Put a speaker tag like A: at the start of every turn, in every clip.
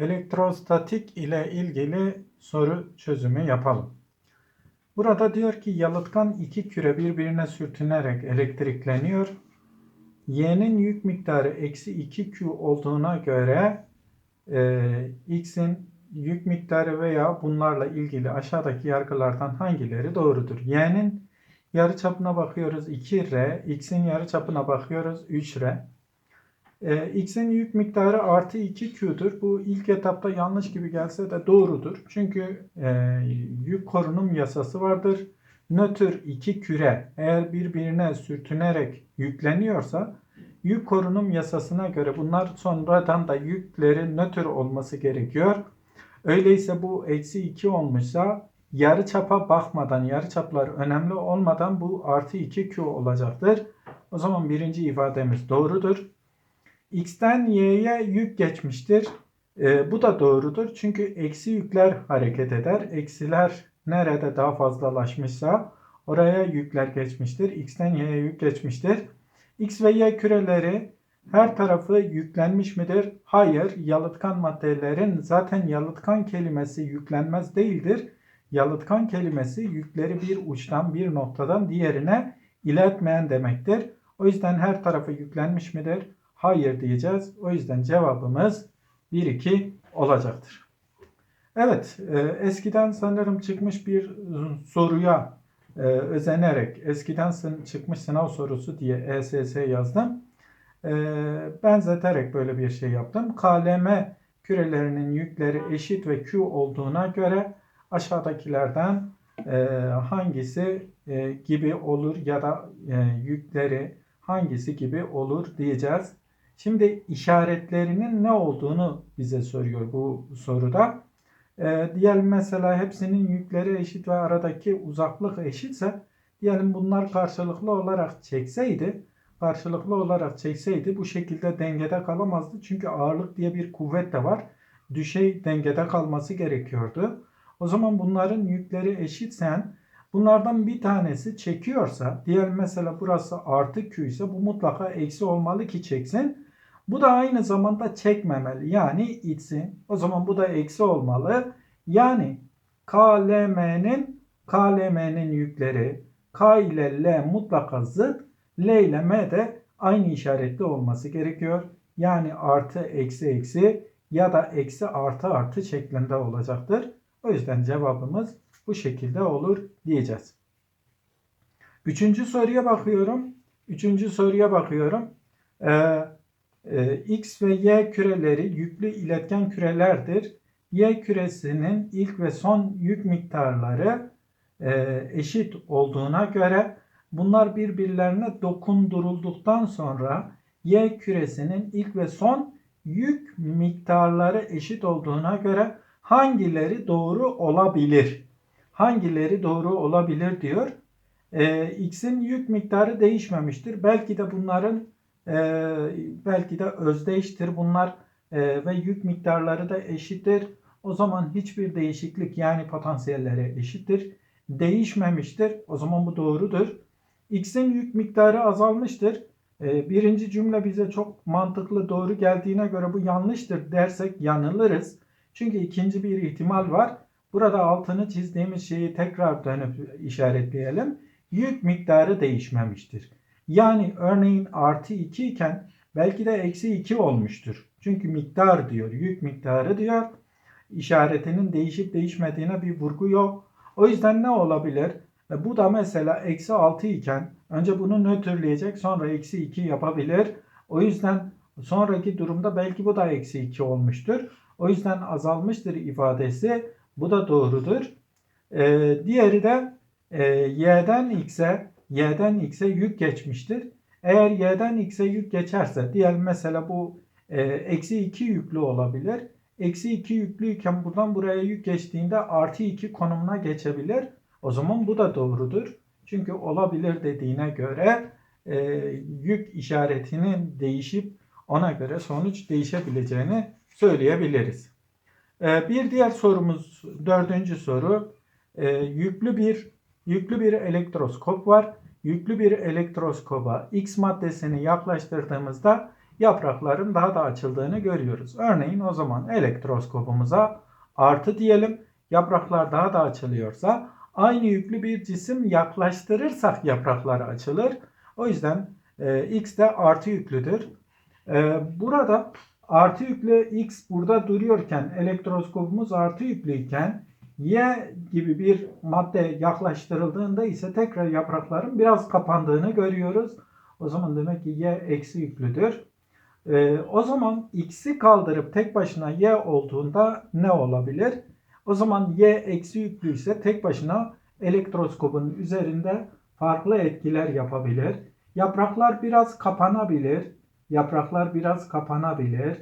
A: Elektrostatik ile ilgili soru çözümü yapalım. Burada diyor ki yalıtkan iki küre birbirine sürtünerek elektrikleniyor. Y'nin yük miktarı eksi 2Q olduğuna göre e, X'in yük miktarı veya bunlarla ilgili aşağıdaki yargılardan hangileri doğrudur? Y'nin yarıçapına bakıyoruz 2R, X'in yarıçapına bakıyoruz 3R. E, X'in yük miktarı artı 2Q'dur. Bu ilk etapta yanlış gibi gelse de doğrudur. Çünkü e, yük korunum yasası vardır. Nötr iki küre eğer birbirine sürtünerek yükleniyorsa yük korunum yasasına göre bunlar sonradan da yüklerin nötr olması gerekiyor. Öyleyse bu eksi 2 olmuşsa yarı çapa bakmadan, yarı çaplar önemli olmadan bu artı 2Q olacaktır. O zaman birinci ifademiz doğrudur. X'ten Y'ye yük geçmiştir. E, bu da doğrudur. Çünkü eksi yükler hareket eder. Eksiler nerede daha fazlalaşmışsa oraya yükler geçmiştir. X'ten Y'ye yük geçmiştir. X ve Y küreleri her tarafı yüklenmiş midir? Hayır. Yalıtkan maddelerin zaten yalıtkan kelimesi yüklenmez değildir. Yalıtkan kelimesi yükleri bir uçtan bir noktadan diğerine iletmeyen demektir. O yüzden her tarafı yüklenmiş midir? Hayır diyeceğiz. O yüzden cevabımız 1-2 olacaktır. Evet, e, eskiden sanırım çıkmış bir soruya e, özenerek, eskiden çıkmış sınav sorusu diye ESS yazdım. E, benzeterek böyle bir şey yaptım. KLM kürelerinin yükleri eşit ve Q olduğuna göre aşağıdakilerden hangisi gibi olur ya da yükleri hangisi gibi olur diyeceğiz. Şimdi işaretlerinin ne olduğunu bize soruyor bu soruda. Ee, diyelim mesela hepsinin yükleri eşit ve aradaki uzaklık eşitse diyelim bunlar karşılıklı olarak çekseydi karşılıklı olarak çekseydi bu şekilde dengede kalamazdı. Çünkü ağırlık diye bir kuvvet de var. Düşey dengede kalması gerekiyordu. O zaman bunların yükleri eşitsen bunlardan bir tanesi çekiyorsa diyelim mesela burası artı Q ise bu mutlaka eksi olmalı ki çeksin. Bu da aynı zamanda çekmemeli. Yani itsin. O zaman bu da eksi olmalı. Yani KLM'nin KLM'nin yükleri K ile L mutlaka zıt. L ile M de aynı işaretli olması gerekiyor. Yani artı eksi eksi ya da eksi artı artı şeklinde olacaktır. O yüzden cevabımız bu şekilde olur diyeceğiz. Üçüncü soruya bakıyorum. Üçüncü soruya bakıyorum. Ee, e, X ve Y küreleri yüklü iletken kürelerdir. Y küresinin ilk ve son yük miktarları e, eşit olduğuna göre bunlar birbirlerine dokundurulduktan sonra Y küresinin ilk ve son yük miktarları eşit olduğuna göre hangileri doğru olabilir? Hangileri doğru olabilir diyor. E, X'in yük miktarı değişmemiştir. Belki de bunların e, belki de özdeştir bunlar e, ve yük miktarları da eşittir. O zaman hiçbir değişiklik yani potansiyelleri eşittir. Değişmemiştir. O zaman bu doğrudur. X'in yük miktarı azalmıştır. E, birinci cümle bize çok mantıklı doğru geldiğine göre bu yanlıştır dersek yanılırız. Çünkü ikinci bir ihtimal var. Burada altını çizdiğimiz şeyi tekrar dönüp işaretleyelim. Yük miktarı değişmemiştir. Yani örneğin artı 2 iken belki de eksi 2 olmuştur. Çünkü miktar diyor, yük miktarı diyor. İşaretinin değişip değişmediğine bir vurgu yok. O yüzden ne olabilir? E bu da mesela eksi 6 iken önce bunu nötrleyecek sonra eksi 2 yapabilir. O yüzden sonraki durumda belki bu da eksi 2 olmuştur. O yüzden azalmıştır ifadesi. Bu da doğrudur. Ee, diğeri de e, y'den x'e y'den x'e yük geçmiştir. Eğer y'den x'e yük geçerse diyelim mesela bu e, eksi 2 yüklü olabilir. Eksi 2 yüklüyken buradan buraya yük geçtiğinde artı 2 konumuna geçebilir. O zaman bu da doğrudur. Çünkü olabilir dediğine göre e, yük işaretinin değişip ona göre sonuç değişebileceğini söyleyebiliriz. E, bir diğer sorumuz dördüncü soru. E, yüklü bir yüklü bir elektroskop var yüklü bir elektroskoba X maddesini yaklaştırdığımızda yaprakların daha da açıldığını görüyoruz. Örneğin o zaman elektroskopumuza artı diyelim. Yapraklar daha da açılıyorsa aynı yüklü bir cisim yaklaştırırsak yapraklar açılır. O yüzden e, x de artı yüklüdür. E, burada artı yüklü x burada duruyorken elektroskopumuz artı yüklüyken y gibi bir madde yaklaştırıldığında ise tekrar yaprakların biraz kapandığını görüyoruz. O zaman demek ki y eksi yüklüdür. Ee, o zaman x'i kaldırıp tek başına y olduğunda ne olabilir? O zaman y eksi yüklü ise tek başına elektroskopun üzerinde farklı etkiler yapabilir. Yapraklar biraz kapanabilir. Yapraklar biraz kapanabilir.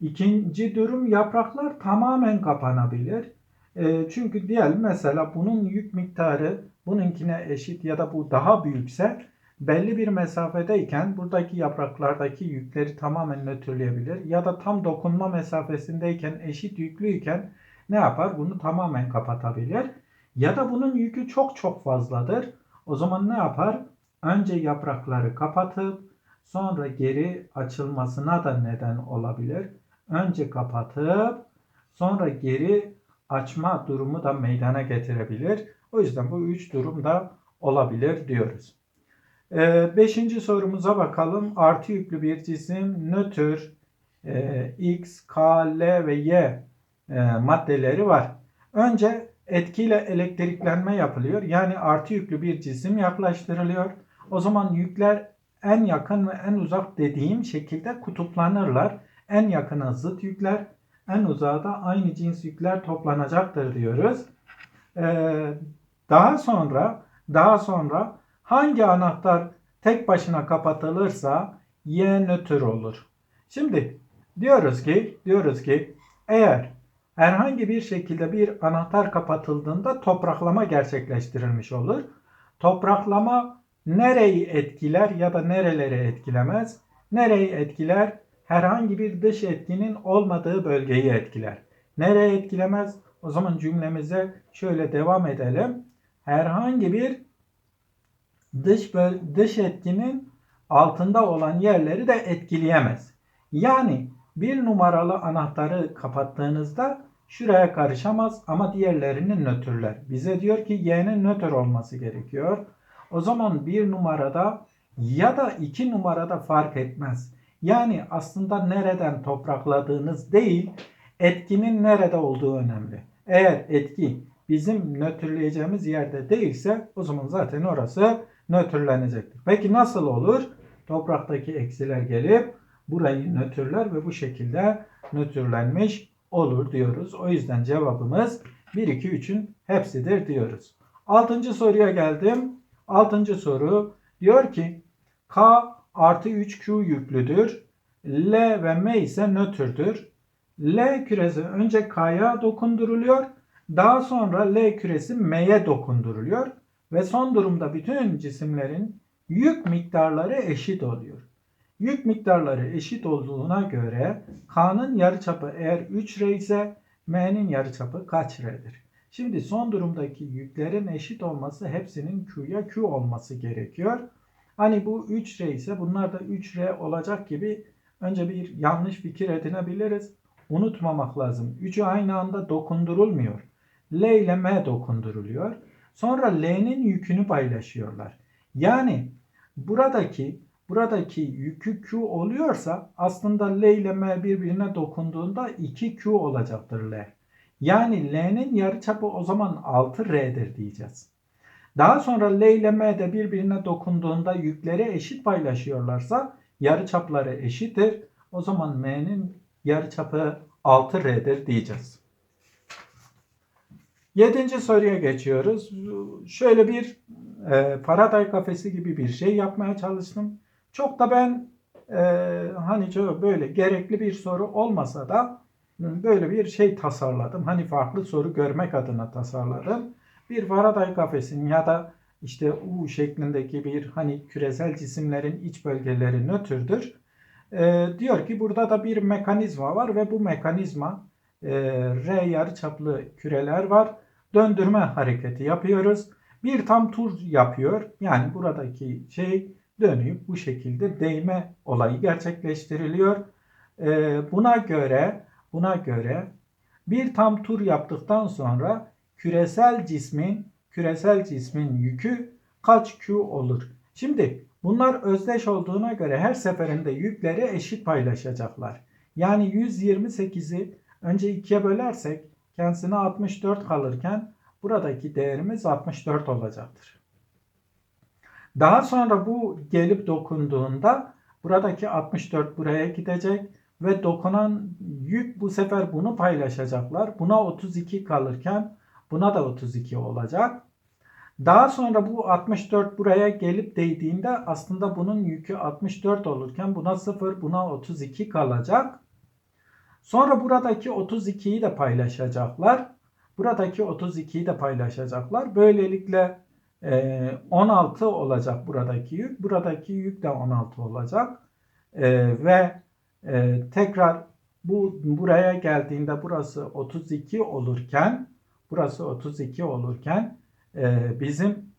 A: İkinci durum yapraklar tamamen kapanabilir. E, çünkü diyelim mesela bunun yük miktarı bununkine eşit ya da bu daha büyükse belli bir mesafedeyken buradaki yapraklardaki yükleri tamamen nötrleyebilir. Ya da tam dokunma mesafesindeyken eşit yüklüyken ne yapar? Bunu tamamen kapatabilir. Ya da bunun yükü çok çok fazladır. O zaman ne yapar? Önce yaprakları kapatıp sonra geri açılmasına da neden olabilir. Önce kapatıp sonra geri açma durumu da meydana getirebilir. O yüzden bu üç durum da olabilir diyoruz. Ee, beşinci sorumuza bakalım. Artı yüklü bir cisim nötr e, X, K, L ve Y e, maddeleri var. Önce etkiyle elektriklenme yapılıyor. Yani artı yüklü bir cisim yaklaştırılıyor. O zaman yükler en yakın ve en uzak dediğim şekilde kutuplanırlar. En yakına zıt yükler, en uzağa da aynı cins yükler toplanacaktır diyoruz. Ee, daha sonra daha sonra hangi anahtar tek başına kapatılırsa Y nötr olur. Şimdi diyoruz ki diyoruz ki eğer herhangi bir şekilde bir anahtar kapatıldığında topraklama gerçekleştirilmiş olur. Topraklama nereyi etkiler ya da nereleri etkilemez? Nereyi etkiler? Herhangi bir dış etkinin olmadığı bölgeyi etkiler. Nereye etkilemez? O zaman cümlemize şöyle devam edelim. Herhangi bir dış dış etkinin altında olan yerleri de etkileyemez. Yani bir numaralı anahtarı kapattığınızda şuraya karışamaz ama diğerlerini nötrler. Bize diyor ki y'nin nötr olması gerekiyor. O zaman bir numarada ya da iki numarada fark etmez. Yani aslında nereden toprakladığınız değil, etkinin nerede olduğu önemli. Eğer etki bizim nötrleyeceğimiz yerde değilse o zaman zaten orası nötrlenecektir. Peki nasıl olur? Topraktaki eksiler gelip burayı nötrler ve bu şekilde nötrlenmiş olur diyoruz. O yüzden cevabımız 1, 2, 3'ün hepsidir diyoruz. Altıncı soruya geldim. Altıncı soru diyor ki K artı 3Q yüklüdür. L ve M ise nötrdür. L küresi önce K'ya dokunduruluyor. Daha sonra L küresi M'ye dokunduruluyor. Ve son durumda bütün cisimlerin yük miktarları eşit oluyor. Yük miktarları eşit olduğuna göre K'nın yarıçapı eğer 3 R ise M'nin yarıçapı kaç R'dir? Şimdi son durumdaki yüklerin eşit olması hepsinin Q'ya Q olması gerekiyor. Hani bu 3R ise bunlar da 3R olacak gibi önce bir yanlış fikir edinebiliriz. Unutmamak lazım. 3'ü aynı anda dokundurulmuyor. L ile M dokunduruluyor. Sonra L'nin yükünü paylaşıyorlar. Yani buradaki buradaki yükü Q oluyorsa aslında L ile M birbirine dokunduğunda 2Q olacaktır L. Yani L'nin yarıçapı o zaman 6R'dir diyeceğiz. Daha sonra L ile M de birbirine dokunduğunda yükleri eşit paylaşıyorlarsa yarıçapları eşittir. O zaman M'nin yarıçapı 6R'dir diyeceğiz. Yedinci soruya geçiyoruz. Şöyle bir e, Faraday kafesi gibi bir şey yapmaya çalıştım. Çok da ben e, hani böyle gerekli bir soru olmasa da böyle bir şey tasarladım. Hani farklı soru görmek adına tasarladım bir Faraday kafesinin ya da işte U şeklindeki bir hani küresel cisimlerin iç bölgeleri nötrdür. E, diyor ki burada da bir mekanizma var ve bu mekanizma e, R yarıçaplı küreler var. Döndürme hareketi yapıyoruz. Bir tam tur yapıyor. Yani buradaki şey dönüp bu şekilde değme olayı gerçekleştiriliyor. Ee, buna göre buna göre bir tam tur yaptıktan sonra küresel cismin küresel cismin yükü kaç Q olur? Şimdi bunlar özdeş olduğuna göre her seferinde yükleri eşit paylaşacaklar. Yani 128'i önce ikiye bölersek kendisine 64 kalırken buradaki değerimiz 64 olacaktır. Daha sonra bu gelip dokunduğunda buradaki 64 buraya gidecek ve dokunan yük bu sefer bunu paylaşacaklar. Buna 32 kalırken buna da 32 olacak. Daha sonra bu 64 buraya gelip değdiğinde aslında bunun yükü 64 olurken buna 0 buna 32 kalacak. Sonra buradaki 32'yi de paylaşacaklar. Buradaki 32'yi de paylaşacaklar. Böylelikle 16 olacak buradaki yük. Buradaki yük de 16 olacak. Ve tekrar bu buraya geldiğinde burası 32 olurken burası 32 olurken bizim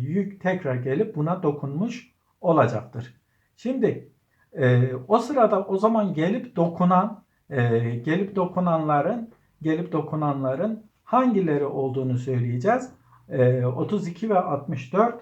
A: yük tekrar gelip buna dokunmuş olacaktır. Şimdi o sırada o zaman gelip dokunan gelip dokunanların gelip dokunanların hangileri olduğunu söyleyeceğiz. 32 ve 64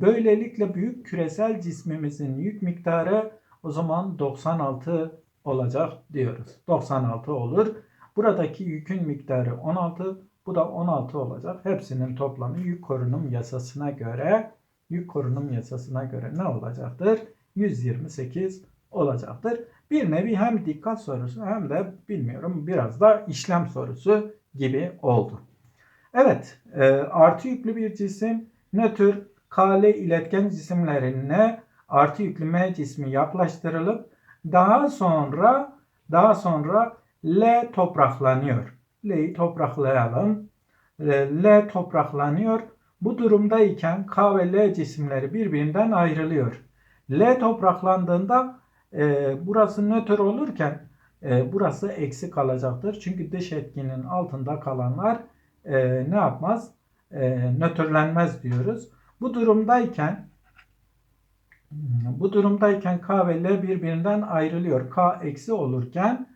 A: böylelikle büyük küresel cismimizin yük miktarı o zaman 96 olacak diyoruz. 96 olur. Buradaki yükün miktarı 16, bu da 16 olacak. Hepsinin toplamı yük korunum yasasına göre yük korunum yasasına göre ne olacaktır? 128 olacaktır. Bir nevi hem dikkat sorusu hem de bilmiyorum biraz da işlem sorusu gibi oldu. Evet, e, artı yüklü bir cisim nötr KL iletken cisimlerine artı yüklü M cismi yaklaştırılıp daha sonra daha sonra L topraklanıyor. L'yi topraklayalım. E, L topraklanıyor. Bu durumdayken K ve L cisimleri birbirinden ayrılıyor. L topraklandığında e, burası nötr olurken e, burası eksi kalacaktır. Çünkü dış etkinin altında kalanlar e, ne yapmaz? E, nötrlenmez diyoruz. Bu durumdayken bu durumdayken K ve L birbirinden ayrılıyor. K eksi olurken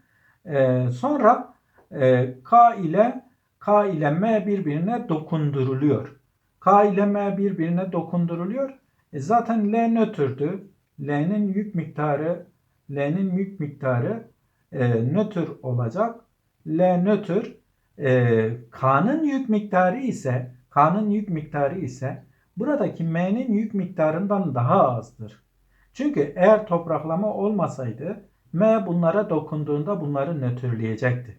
A: e, sonra e, K ile K ile M birbirine dokunduruluyor. K ile M birbirine dokunduruluyor. E, zaten L nötrdü. L'nin yük miktarı L'nin yük miktarı e, nötr olacak. L nötr e, K'nın yük miktarı ise K'nın yük miktarı ise buradaki M'nin yük miktarından daha azdır. Çünkü eğer topraklama olmasaydı M bunlara dokunduğunda bunları nötrleyecekti.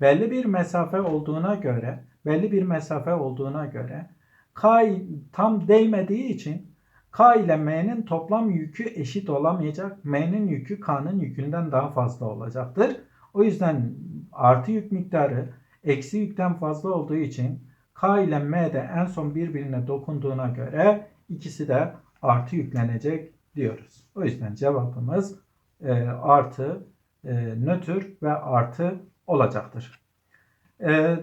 A: Belli bir mesafe olduğuna göre, belli bir mesafe olduğuna göre K tam değmediği için K ile M'nin toplam yükü eşit olamayacak. M'nin yükü K'nın yükünden daha fazla olacaktır. O yüzden artı yük miktarı eksi yükten fazla olduğu için K ile M de en son birbirine dokunduğuna göre ikisi de artı yüklenecek diyoruz. O yüzden cevabımız e, artı e, nötr ve artı olacaktır. E,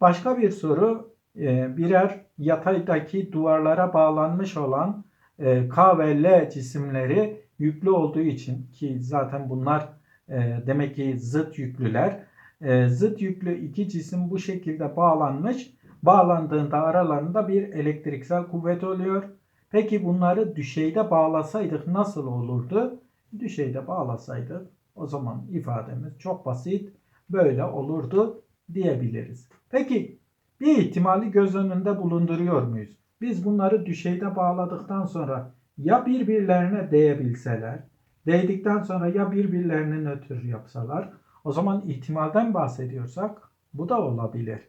A: başka bir soru e, birer yataydaki duvarlara bağlanmış olan e, K ve L cisimleri yüklü olduğu için ki zaten bunlar e, demek ki zıt yüklüler. E, zıt yüklü iki cisim bu şekilde bağlanmış. Bağlandığında aralarında bir elektriksel kuvvet oluyor. Peki bunları düşeyde bağlasaydık nasıl olurdu? Düşeyde bağlasaydık o zaman ifademiz çok basit böyle olurdu diyebiliriz. Peki bir ihtimali göz önünde bulunduruyor muyuz? Biz bunları düşeyde bağladıktan sonra ya birbirlerine değebilseler, değdikten sonra ya birbirlerini nötr yapsalar, o zaman ihtimalden bahsediyorsak bu da olabilir.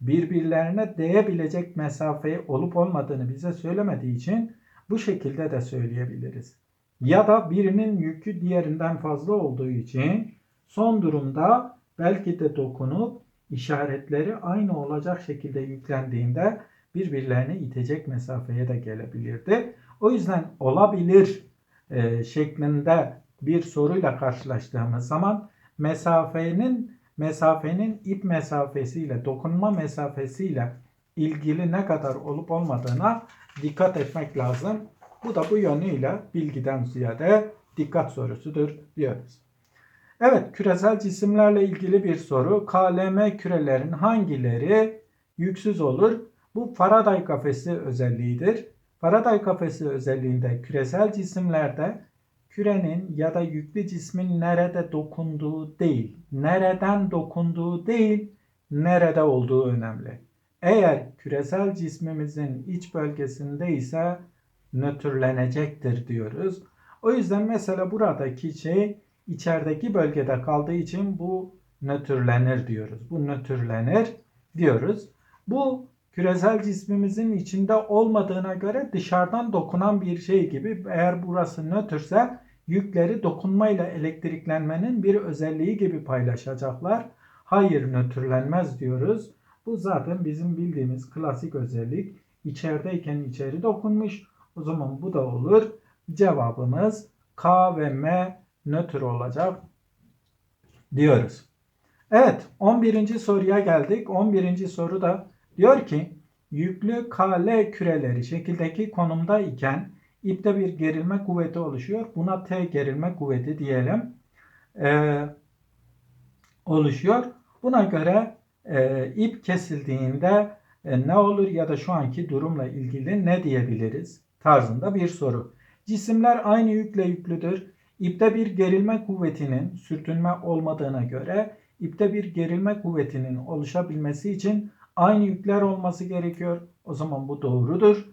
A: Birbirlerine değebilecek mesafe olup olmadığını bize söylemediği için bu şekilde de söyleyebiliriz. Ya da birinin yükü diğerinden fazla olduğu için son durumda belki de dokunup işaretleri aynı olacak şekilde yüklendiğinde birbirlerini itecek mesafeye de gelebilirdi. O yüzden olabilir e, şeklinde bir soruyla karşılaştığımız zaman mesafenin mesafenin ip mesafesiyle dokunma mesafesiyle ilgili ne kadar olup olmadığına dikkat etmek lazım. Bu da bu yönüyle bilgiden ziyade dikkat sorusudur diyoruz. Evet, küresel cisimlerle ilgili bir soru. KLM kürelerin hangileri yüksüz olur? Bu Faraday kafesi özelliğidir. Faraday kafesi özelliğinde küresel cisimlerde kürenin ya da yüklü cismin nerede dokunduğu değil, nereden dokunduğu değil, nerede olduğu önemli. Eğer küresel cismimizin iç bölgesinde ise nötrlenecektir diyoruz. O yüzden mesela buradaki şey içerideki bölgede kaldığı için bu nötrlenir diyoruz. Bu nötrlenir diyoruz. Bu küresel cismimizin içinde olmadığına göre dışarıdan dokunan bir şey gibi eğer burası nötrse yükleri dokunmayla elektriklenmenin bir özelliği gibi paylaşacaklar. Hayır nötrlenmez diyoruz. Bu zaten bizim bildiğimiz klasik özellik. İçerideyken içeri dokunmuş. O zaman bu da olur. Cevabımız K ve M nötr olacak diyoruz. Evet 11. soruya geldik. 11. soru da diyor ki yüklü KL küreleri şekildeki konumda iken ipte bir gerilme kuvveti oluşuyor. Buna T gerilme kuvveti diyelim. Ee, oluşuyor. Buna göre e, ip kesildiğinde e, ne olur ya da şu anki durumla ilgili ne diyebiliriz tarzında bir soru. Cisimler aynı yükle yüklüdür. İpte bir gerilme kuvvetinin sürtünme olmadığına göre ipte bir gerilme kuvvetinin oluşabilmesi için aynı yükler olması gerekiyor. O zaman bu doğrudur.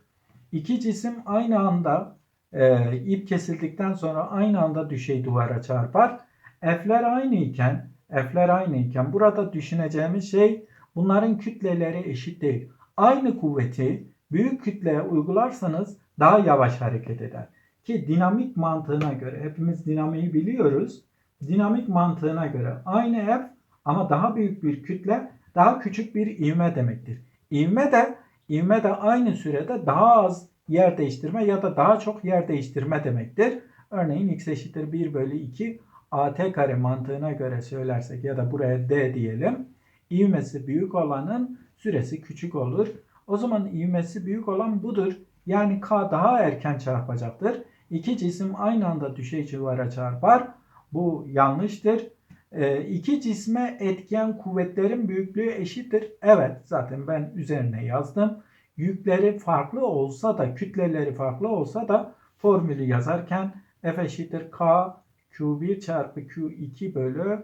A: İki cisim aynı anda e, ip kesildikten sonra aynı anda düşey duvara çarpar. F'ler aynı iken, F'ler aynı iken burada düşüneceğimiz şey bunların kütleleri eşit değil. Aynı kuvveti büyük kütleye uygularsanız daha yavaş hareket eder. Ki dinamik mantığına göre hepimiz dinamiği biliyoruz. Dinamik mantığına göre aynı F ama daha büyük bir kütle daha küçük bir ivme demektir. İvme de ivme de aynı sürede daha az yer değiştirme ya da daha çok yer değiştirme demektir. Örneğin x eşittir 1 bölü 2 at kare mantığına göre söylersek ya da buraya d diyelim. İvmesi büyük olanın süresi küçük olur. O zaman ivmesi büyük olan budur. Yani k daha erken çarpacaktır. İki cisim aynı anda düşey civara çarpar. Bu yanlıştır. E, iki cisme etken kuvvetlerin büyüklüğü eşittir. Evet zaten ben üzerine yazdım. Yükleri farklı olsa da kütleleri farklı olsa da formülü yazarken F eşittir K Q1 çarpı Q2 bölü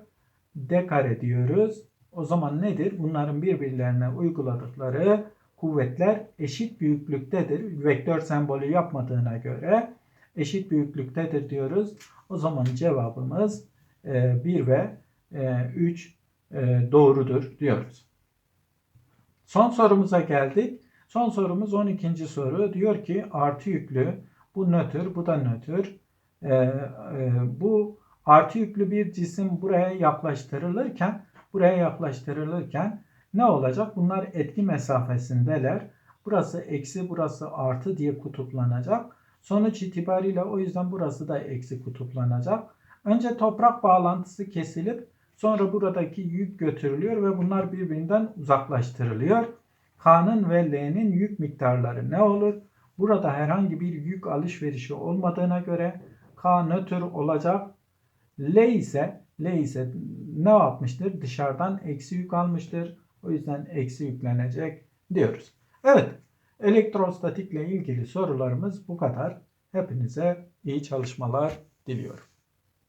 A: D kare diyoruz. O zaman nedir? Bunların birbirlerine uyguladıkları kuvvetler eşit büyüklüktedir. Vektör sembolü yapmadığına göre eşit büyüklüktedir diyoruz. O zaman cevabımız 1 e, ve 3 e, e, doğrudur diyoruz. Son sorumuza geldik. Son sorumuz 12. soru. Diyor ki artı yüklü bu nötr bu da nötr. Bu artı yüklü bir cisim buraya yaklaştırılırken buraya yaklaştırılırken ne olacak? Bunlar etki mesafesindeler. Burası eksi burası artı diye kutuplanacak. Sonuç itibariyle o yüzden burası da eksi kutuplanacak. Önce toprak bağlantısı kesilip sonra buradaki yük götürülüyor ve bunlar birbirinden uzaklaştırılıyor. K'nın ve L'nin yük miktarları ne olur? Burada herhangi bir yük alışverişi olmadığına göre K nötr olacak. L ise L ise ne yapmıştır? Dışarıdan eksi yük almıştır. O yüzden eksi yüklenecek diyoruz. Evet. Elektrostatikle ilgili sorularımız bu kadar. Hepinize iyi çalışmalar diliyorum.